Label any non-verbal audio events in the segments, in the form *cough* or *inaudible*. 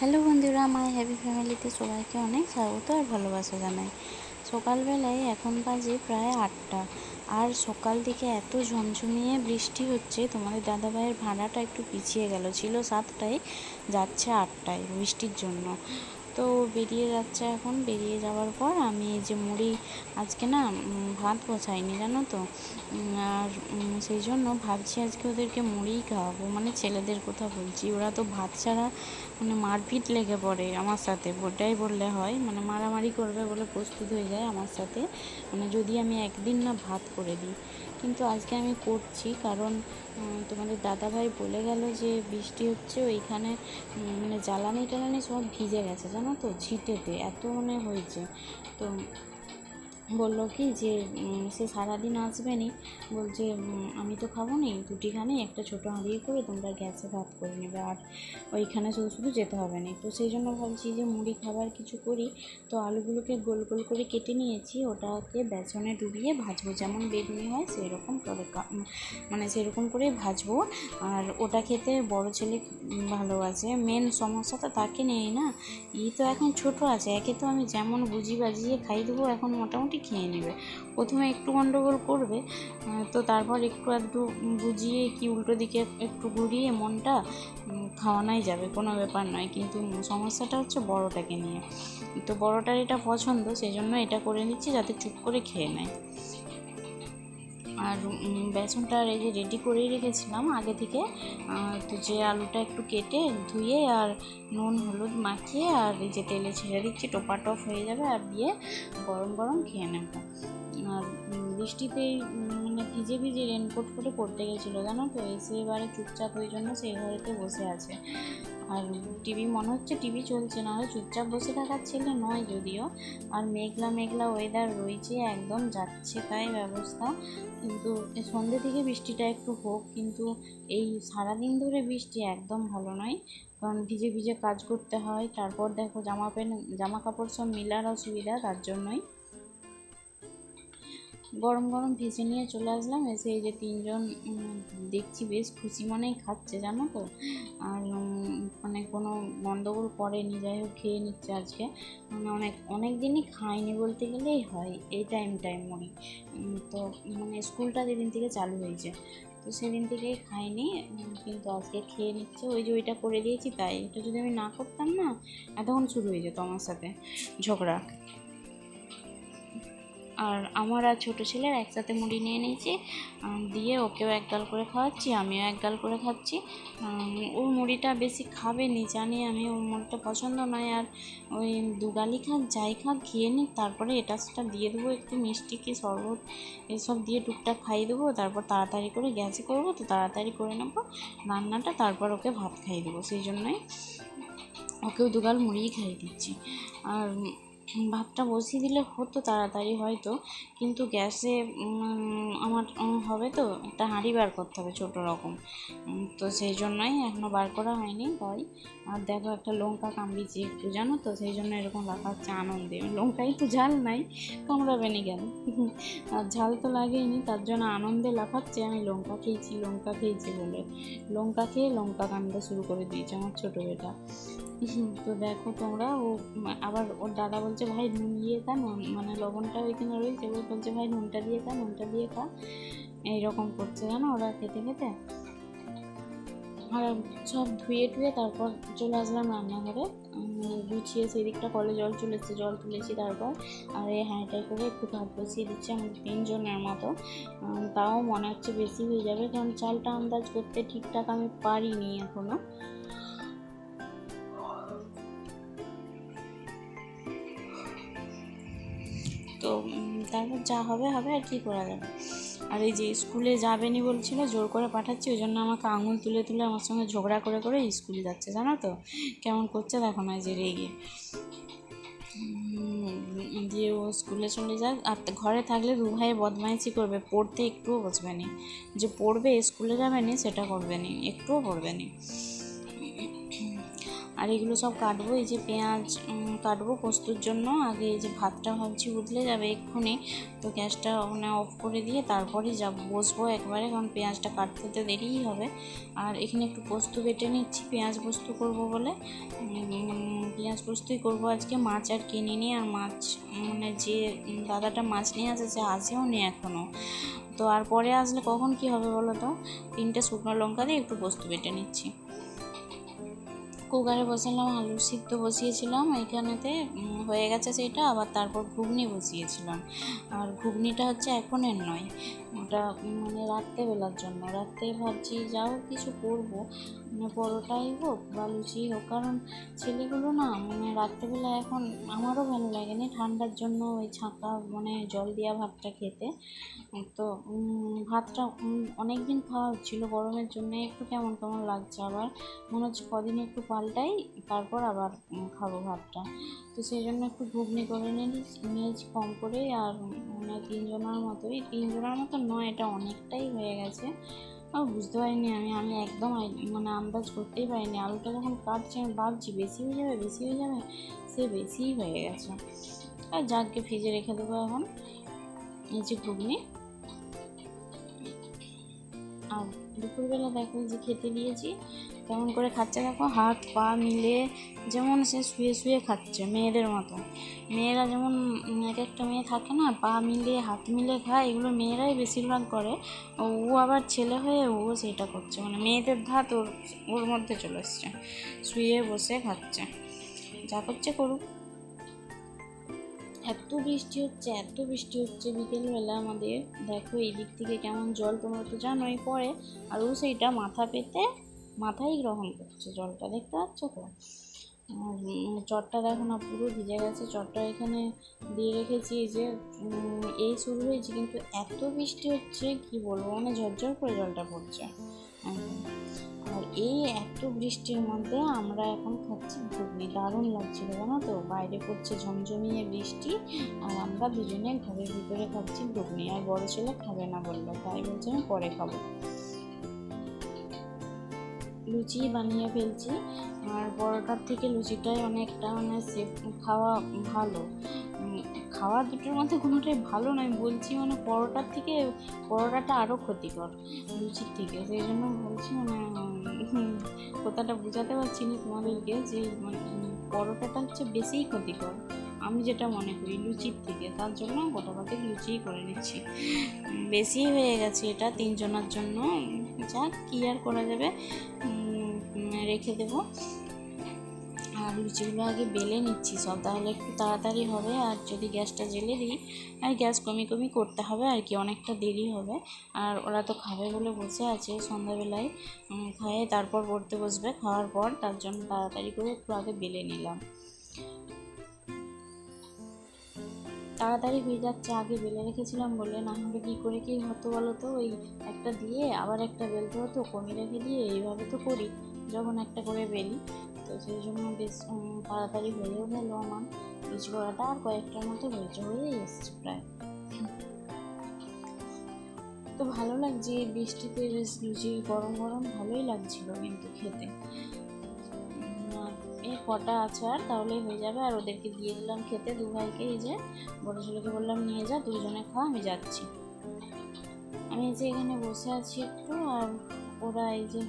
Hello বন্ধুরা মাই happy ফ্যামিলিতে সবাইকে অনেক স্বাগত আর ভালোবাসা জানাই। সকালবেলায় এখন বাজে প্রায় আটটা, আর সকাল দিকে এত ঝমঝমিয়ে বৃষ্টি হচ্ছে, তোমাদের দাদাভাইয়ের ভাড়াটা একটু পিছিয়ে গেল। ছিল সাতটায়, যাচ্ছে আটটায় বৃষ্টির জন্য। তো বেরিয়ে যাচ্ছে এখন। বেরিয়ে যাওয়ার পর আমি এই যে মুড়ি, আজকে না ভাত বসাইনি জানো তো? আর সেই জন্য ভাবছি আজকে ওদেরকে মুড়িই খাওয়াবো। মানে ছেলেদের কথা বলছি, ওরা তো ভাত ছাড়া মানে মারপিট লেগে পড়ে আমার সাথে। ওটাই বললে হয় মানে মারামারি করবে বলে প্রস্তুত হয়ে যায় আমার সাথে। মানে যদি আমি একদিন না ভাত করে দিই। কিন্তু আজকে আমি করছি কারণ তোমাদের দাদাভাই বলে গেল যে বৃষ্টি হচ্ছে, ওইখানে মানে জ্বালানি টালানি সব ভিজে গেছে, জানো তো? ছিটেতে, এত মানে হয়েছে। তো বলল কি যে সে সারাদিন আসবে নি। বলছে আমি তো খাব নি দুটিখানে একটা ছোটো হাঁড়িয়ে করে তোমরা গ্যাসে ভাত করে নেবে আর ওইখানে শুধু শুধু যেতে হবে না। তো সেই জন্য ভাবছি যে মুড়ি খাবার কিছু করি। তো আলুগুলোকে গোল গোল করে কেটে নিয়েছি ওটাকে বেসনে ডুবিয়ে ভাজবো। যেমন বেগুনি হয় সেই রকম করে কা- উম, মানে সেরকম করে ভাজবো। আর ওটা খেতে বড় ছেলে ভালোবাসে মেন সমস্যাটা তাকে নেই না। ই তো এখন ছোট আছে একে তো আমি যেমন বুঝি বাজিয়ে খাই দেবো এখন মোটামুটি খেয়ে নেবে। প্রথমে একটু গন্ডগোল করবে তো তারপর একটু আধটু বুঝিয়ে কি উল্টো দিকে একটু ঘুরিয়ে মনটা খাওয়ানোই যাবে, কোনো ব্যাপার নয়। কিন্তু সমস্যাটা হচ্ছে বড়োটাকে নিয়ে। তো বড়োটার এটা পছন্দ সেই জন্য এটা করে নিচ্ছি যাতে চুপ করে খেয়ে নেয়। আর বেসনটা এই যে রেডি করেই রেখেছিলাম আগে থেকে। তো যে আলুটা একটু কেটে ধুয়ে আর নুন, হলুদ মাখিয়ে আর এই যে তেলে ছেড়ে দিচ্ছি টোপা টপ হয়ে যাবে আর দিয়ে গরম গরম খেয়ে নেব। আর বৃষ্টিতেই মানে ভিজে ভিজে রেনকোট করে পড়তে গেছিল জানো তো? এসে এবারে চুপচাপ ওই জন্য সেই ঘরেতে বসে আছে। আর টিভি মনে হচ্ছে টিভি চলছে, না চুপচাপ বসে থাকার ছেলে নয় যদিও। আর মেঘলা মেঘলা ওয়েদার রয়েছে, একদম যাচ্ছে তাই ব্যবস্থা। কিন্তু সন্ধ্যে থেকে বৃষ্টিটা একটু হোক, কিন্তু এই সারাদিন ধরে বৃষ্টি একদম ভালো নয়। কারণ ভিজে ভিজে কাজ করতে হয়, তারপর দেখো জামা প্যান্ট, জামা কাপড় সব মেলার অসুবিধা, তার জন্যই। গরম গরম ভেজে নিয়ে চলে আসলাম। এসে এই যে তিনজন দেখছি বেশ খুশি মনেই খাচ্ছে, জানো তো? আর মানে কোনো গন্ডগোল করেনি, যাই হোক খেয়ে নিচ্ছে আজকে। মানে অনেক অনেক দিনই খাইনি বলতে গেলেই হয়, এই টাইম টাইম মনে। তো মানে স্কুলটা যেদিন থেকে চালু হয়েছে, তো সেদিন থেকেই খাইনি কিন্তু আজকে খেয়ে নিচ্ছে। ওই যে ওইটা করে দিয়েছি তাই। এটা যদি আমি না করতাম না, এতক্ষণ শুরু হয়ে যেত আমার সাথে ঝগড়া। আর আমার আর ছোটো ছেলের একসাথে মুড়ি নিয়ে নিয়েছি দিয়ে ওকেও এক গাল করে খাওয়াচ্ছি, আমিও এক গাল করে খাচ্ছি। ওর মুড়িটা বেশি খাবে নি জানি আমি, ওর মুড়িটা পছন্দ নয়, আর ওই দুগালি খাক, যাই খাক, খেয়ে নিই তারপরে এটা সেটা দিয়ে দেবো, একটু মিষ্টি কি শরবত, এসব দিয়ে টুকটাক খাইয়ে দেবো, তারপর তাড়াতাড়ি করে গ্যাসে করব, তো তাড়াতাড়ি করে নেব রান্নাটা, তারপর ওকে ভাত খাইয়ে দেবো, সেই জন্যই ওকেও দুগাল মুড়িই খাইয়ে দিচ্ছি। আর ভাতটা বসিয়ে দিলে হতো তাড়াতাড়ি হয়তো, কিন্তু গ্যাসে আমার হবে তো, একটা হাঁড়ি বার করতে হবে ছোটো রকম। তো সেই জন্যই এখনও বার করা হয়নি, তাই। আর দেখো একটা লঙ্কা কামড়িয়েছি একটু, জানো তো? সেই জন্য এরকম রাখা হচ্ছে আনন্দে। লঙ্কাই তো ঝাল নাই কামড়াবে নি কেন আর ঝাল তো লাগেইনি, তার জন্য আনন্দে লাফাচ্ছে। আমি লঙ্কা খেয়েছি লঙ্কা খেয়েছি বলে। লঙ্কা খেয়ে লঙ্কা কামড়া শুরু করে দিয়েছে আমার ছোটো বেটা। তো দেখো তোমরা, ও আবার ওর দাদা বলছে, ভাই, নুন দিয়ে খা, নুন মানে লবণটা ওইখানে রয়েছে ও বলছে, ভাই, নুনটা দিয়ে খা, নুনটা দিয়ে খা। এইরকম করছে, জানো, ওরা খেতে খেতে। আর সব ধুয়ে টুয়ে তারপর চলে আসলাম রান্নাঘরে। গুছিয়ে সেদিকটা কলে জল চলে এসেছে জল তুলেছি তারপর। আর এই হাঁড়িটাই করে একটু ভাত বসিয়ে দিচ্ছি, আমি তিনজনের মতো। তাও মনে হচ্ছে বেশি হয়ে যাবে, কারণ চালটা আন্দাজ করতে ঠিকঠাক আমি পারিনি এখনও তারপর যা হবে হবে আর কি করা যাবে। আর এই যে স্কুলে যাবেনি বলছিল, জোর করে পাঠাচ্ছি, ওই জন্য আমাকে আঙুল তুলে তুলে আমার সঙ্গে ঝগড়া করে করে স্কুল যাচ্ছে, জানো তো? কেমন করছে দেখো না যে রেগে। দিয়ে ও স্কুলে চলে যাক। আর ঘরে থাকলে দু ভাই বদমাইশি করবে, পড়তে একটুও বসবে নি। যে পড়বে, স্কুলে যাবে নি, সেটা করবে নি, একটুও পড়বে নি। আর এগুলো সব কাটবো, এই যে পেঁয়াজ কাটবো পোস্তর জন্য। আগে এই যে ভাতটা ভাবছি উতলে যাবে এক্ষুনি। তো গ্যাসটা মানে অফ করে দিয়ে তারপরে যাব বসবো একবারে, কারণ পেঁয়াজটা কাটতে তো দেরিই হবে। আর এখানে একটু পোস্ত বেটে নিচ্ছি, পেঁয়াজ পোস্ত করব বলে। পেঁয়াজ পোস্তই করব আজকে, মাছ আর কিনিনি। আর মাছ মানে যে দাদাটা মাছ নিয়ে আসে, সে আসেও নি এখনও তো আর পরে আসলে কখন কি হবে বলো তো? তিনটে শুকনো লঙ্কা দিয়ে একটু পোস্ত বেটে নিচ্ছি। কুকারে বসালাম আলু সিদ্ধ বসিয়েছিলাম এইখানেতে হয়ে গেছে সেটা আবার তারপর ঘুগনি বসিয়েছিলাম। আর ঘুগনিটা হচ্ছে এখনের নয়, ওটা মানে রাত্রেবেলার জন্য। রাত্রে ভাবছি যাও, কিছু করব। মানে পরোটাই হোক বা লুচি হোক, কারণ ছেলেগুলো না মানে রাত্রেবেলা এখন আমারও ভালো লাগে না ঠান্ডার জন্য ওই ছাঁকা মানে জল দেওয়া ভাতটা খেতে। তো ভাতটা অনেক দিন খাওয়া হচ্ছিল, গরমের জন্য একটু কেমন কেমন লাগছে আবার। মনে হচ্ছে কদিন একটু পাল্টাই, তারপর আবার খাব ভাতটা। তো সেই জন্য একটু ঘুগনি করে নিন মেজ কম করে আর মানে তিনজনের মতোই। তিনজনের মতো নয়, এটা অনেকটাই হয়ে গেছে। আর বুঝতে পারিনি, আমি আমি একদম মানে আন্দাজ করতেই পারিনি। আলুটা যখন কাটছি, আমি ভাবছি বেশি হয়ে যাবে, বেশি হয়ে যাবে, সে বেশিই হয়ে গেছে। আর যাকে ফ্রিজে রেখে দেবো এখন। এই যে ঘুগনি। দুপুরবেলা দেখো যে খেতে দিয়েছি। কেমন করে খাচ্ছে দেখো, হাত, পা মিলে যেমন সে শুয়ে শুয়ে খাচ্ছে মেয়েদের মতো। মেয়েরা যেমন এক একটা মেয়ে থাকে না, পা মিলে, হাত মিলে খায়, এগুলো মেয়েরাই বেশিরভাগ করে। ও আবার ছেলে হয়ে ও সেটা করছে মানে মেয়েদের ধাত ওর ওর মধ্যে চলে এসছে, শুয়ে বসে খাচ্ছে। যা করছে করুক। এত বৃষ্টি হচ্ছে, এত বৃষ্টি হচ্ছে বিকেলবেলা আমাদের। দেখো এই দিক থেকে কেমন জল, তোমরা তো জানোই পড়ে আর ও সেইটা মাথা পেতে মাথায় গ্রহণ করছে জলটা, দেখতে পাচ্ছ তো? আর চটটা দেখো না, পুরো ভিজে গেছে। চটটা এখানে দিয়ে রেখেছি যে এই শুরু হয়েছে, কিন্তু এত বৃষ্টি হচ্ছে, কি বলব? মানে ঝরঝর করে জলটা পড়ছে। এই এত বৃষ্টির মধ্যে আমরা এখন খাচ্ছি ঘুগনি। দারুণ লাগছিল জানো তো? বাইরে পড়ছে ঝমঝমিয়ে বৃষ্টি আর আমরা দুজনে ঘরের ভিতরে খাচ্ছি ঘুগনি। আর বড় ছেলে খাবে না বলল, তাই বলছে আমি পরে খাব। লুচি বানিয়ে ফেলছি। আর পরোটার থেকে লুচিটাই অনেকটা মানে সেফ খাওয়া ভালো। খাওয়া দুটোর মধ্যে কোনোটাই ভালো নয় বলছি মানে পরোটার থেকে, পরোটাটা আরও ক্ষতিকর লুচির থেকে। সেই জন্য বলছি মানে কথাটা বোঝাতে পারছি না তোমাদেরকে যে মানে পরোটাটা হচ্ছে বেশিই ক্ষতিকর। আমি যেটা মনে করি লুচির থেকে, তার জন্য গোটা পাতে লুচিই করে নিচ্ছি। বেশি হয়ে গেছে এটা তিনজনের জন্য। যাক, কী আর করা যাবে? রেখে দেবো। আর লুচিগুলো আগে বেলে নিচ্ছি সব তাহলে একটু তাড়াতাড়ি হবে। আর যদি গ্যাসটা জেলে দিই, আর গ্যাস কমি কমি করতে হবে, আর কি অনেকটা দেরি হবে। আর ওরা তো খাবে বলে বসে আছে সন্ধ্যাবেলায় খায়ে তারপর পড়তে বসবে। খাওয়ার পর তার জন্য তাড়াতাড়ি করে একটু আগে বেলে নিলাম। তাড়াতাড়ি হয়ে যাচ্ছে, আগে বেলে রেখেছিলাম বলে। না হলে কী করে, কী হতো বলো তো? ওই একটা দিয়ে আবার একটা বেলতে হতো, কমে রেখে দিয়ে এইভাবে তো করি, যখন একটা করে বেলি। তো সেই জন্য বেশ তাড়াতাড়ি হয়েও গেলো আমার। লুচি করাটা আর কয়েকটার মতো হয়েছে হয়েই এসছে প্রায়। তো ভালো লাগছে বৃষ্টিতে, বেশ লুচি গরম গরম, ভালোই লাগছিল কিন্তু খেতে। এই কটা আছে আর, তাহলেই হয়ে যাবে। আর ওদেরকে দিয়ে দিলাম খেতে, দু ভাইকে এই যে বড় ছেলেকে বললাম, নিয়ে যা, দুজনে খা, আমি যাচ্ছি। আমি যে এখানে বসে আছি একটু, আর ওরা এই যে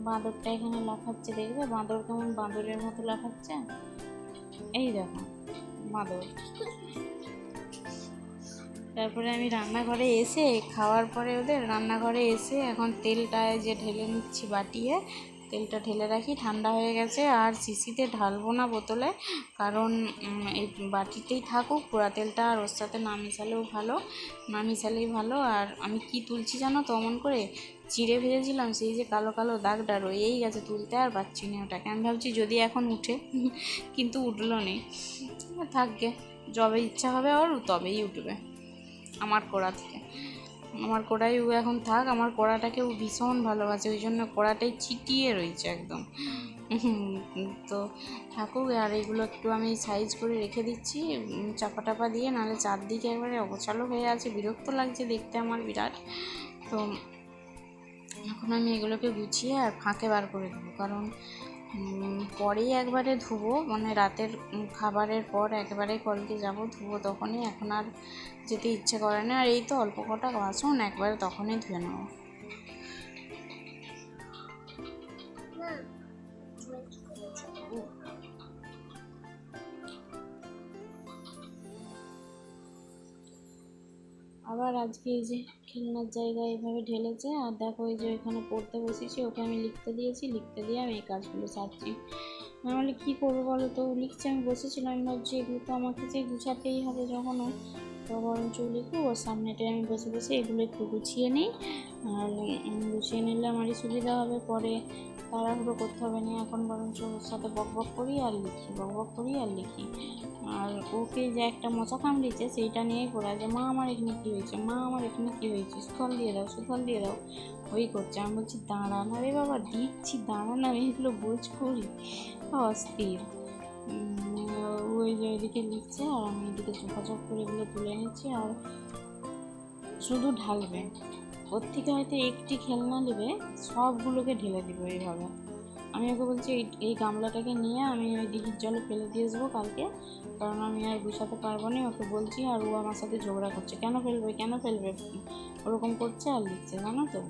বাঁদরটা এখানে লাফাচ্ছে, দেখবে? বাঁদর কেমন বাঁদরের মতো লাফাচ্ছে। এই দেখো, বাঁদর। তারপরে আমি রান্নাঘরে এসে, খাওয়ার পরে ওদের রান্নাঘরে এসে এখন তেলটায় যে ঢেলে নিচ্ছি বাটিয়ে। তেলটা ঢেলে রাখি, ঠান্ডা হয়ে গেছে। আর শিশিতে ঢালবো না বোতলে, কারণ এই বাটিতেই থাকুক পোড়া তেলটা আর ওর সাথে না মিশালেও ভালো না মিশালেই ভালো। আর আমি কি তুলছি জানো তো, অমন করে চিড়ে ভেজেছিলাম, সেই যে কালো কালো দাগটা রয়েই গেছে তুলতে, আর পারছি না ওটাকে। আমি ভাবছি যদি এখন উঠে, *laughs* কিন্তু উঠল নেই থাকবে যবে ইচ্ছা হবে ওর, তবেই উঠবে, আমার কোড়া থেকে। আমার কোড়াই ও এখন থাক, আমার কোড়াটাকে ও ভীষণ ভালোবাসে, ওই জন্য কোড়াটাই চিটিয়ে রয়েছে একদম। তো থাকুক, আর এগুলো একটু আমি সাইজ করে রেখে দিচ্ছি চাপা টাপা দিয়ে, নাহলে চারদিকে একবারে অগোছালো হয়ে আছে, বিরক্ত লাগছে দেখতে আমার বিরাট। তো এখন আমি এগুলোকে গুছিয়ে আর ফাঁকে বার করে দেবো, কারণ পরেই একবারে ধুবো। মানে রাতের খাবারের পর একবারে কলকে যাব ধুবো তখনই। এখন আর যেতে ইচ্ছে করে না। আর এই তো অল্প কটা বাসন, একবারে তখনই ধুয়ে নেব। আবার আজকে এই যে খেলনার জায়গায় এভাবে ঢেলেছে। আর দেখো এই যে ওইখানে পড়তে বসেছি, ওকে আমি লিখতে দিয়েছি, লিখতে দিয়ে আমি এই কাজগুলো সারছি। নাহলে কী করব বলো তো? লিখছি, আমি বসেছিলাম। ভাবছি, এগুলো তো আমাকে যে গুছাতেই হবে যখন তো বরঞ্চ লিখব ওর সামনেটায় আমি বসে বসে এগুলো একটু গুছিয়ে নিই। আর গুছিয়ে নিলে আমারই সুবিধা হবে, পরে তাড়াহুড়ো করতে হবে না, এখন বরঞ্চ ওর সাথে বক বক করি আর লিখি, বক বক করি আর লিখি। আর ওকে যে একটা মশা কামড়েছে সেইটা নিয়েই পড়া যে মা, আমার এখানে কী হয়েছে? মা, আমার এখানে কী হয়েছে? সুফল দিয়ে দাও, সুফল দিয়ে দাও। ওই করছে, আমি বলছি দাঁড়া না রে বাবা, দিচ্ছি দাঁড়া না আমি এগুলো বোঝ করি। অস্থির। ওই যে ওইদিকে লিখছে আর আমি এদিকে চোখাচোখ করে এগুলো তুলে নিচ্ছি আর শুধু ঢালবে। ওর থেকে হয়তো একটি খেলনা নেবে সবগুলোকে ঢেলে দিবে এইভাবে। আমি ওকে বলছি, এই এই গামলাটাকে নিয়ে আমি ওই দিঘির জলে ফেলে দিয়ে আসব কালকে, কারণ আমি আর গুছাতে পারব না। ওকে বলছি, আর ও আমার সাথে ঝগড়া করছে। কেন ফেলবে? কেন ফেলবে? ওরকম করছে আর লিখছে, জানো তো।